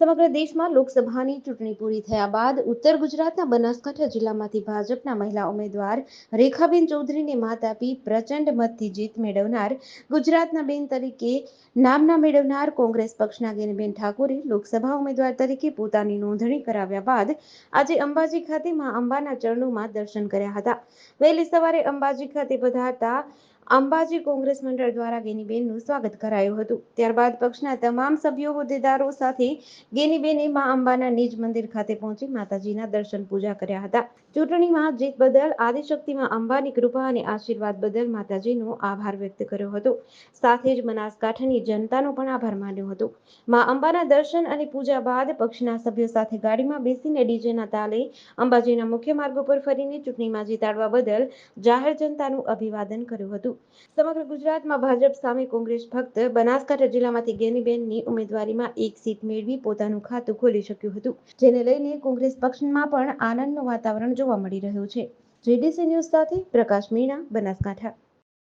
સમગ્ર દેશમાં લોકસભાની ચૂંટણી પૂરી થયા બાદ ઉત્તર ગુજરાતના બનાસકાંઠા જિલ્લામાંથી ભાજપના મહિલા ઉમેદવાર રેખાબેન ચૌધરીને માત આપી પ્રચંડ મતથી જીત મેળવનાર ગુજરાતના બેન તરીકે નામના મેળવનાર કોંગ્રેસ પક્ષના ગેનબેન ઠાકોરે લોકસભા ઉમેદવાર તરીકે પોતાની નોંધણી કરાવ્યા બાદ આજે અંબાજી ખાતે મા અંબાના ચરણોમાં દર્શન કર્યા હતા. વહેલી સવારે અંબાજી ખાતે પધારતા અંબાજી કોંગ્રેસ મંડળ દ્વારા ગેનીબેનનું સ્વાગત કરાયું હતું. ત્યારબાદ પક્ષના તમામ સભ્યો, હોદ્દેદારો સાથે ગેનીબેને મા અંબાના નિજ મંદિર ખાતે પહોંચી માતાજીના દર્શન પૂજા કર્યા હતા. ચૂંટણીમાં જીત બદલ, આદિશક્તિમાં અંબાની કૃપા અને આશીર્વાદ બદલ માતાજીનો આભાર વ્યક્ત કર્યો હતો. સાથે જ બનાસકાંઠાની જનતાનો પણ આભાર માન્યો હતો. મા અંબાના દર્શન અને પૂજા બાદ પક્ષના સભ્યો સાથે ગાડીમાં બેસીને ડીજેના તાલે અંબાજીના મુખ્ય માર્ગો પર ફરીને ચૂંટણીમાં જીતાડવા બદલ જાહેર જનતાનું અભિવાદન કર્યું હતું. સમગ્ર ગુજરાતમાં ભાજપ સામે કોંગ્રેસ ફક્ત બનાસકાંઠા જિલ્લામાંથી ગેનીબેનની ઉમેદવારીમાં એક સીટ મેળવી પોતાનું ખાતું ખોલી શક્યું હતું, જેને લઈને કોંગ્રેસ પક્ષમાં પણ આનંદનું વાતાવરણ જોવા મળી રહ્યું છે. જેડીસી ન્યૂઝ સાથે પ્રકાશ મીણા, બનાસકાંઠા.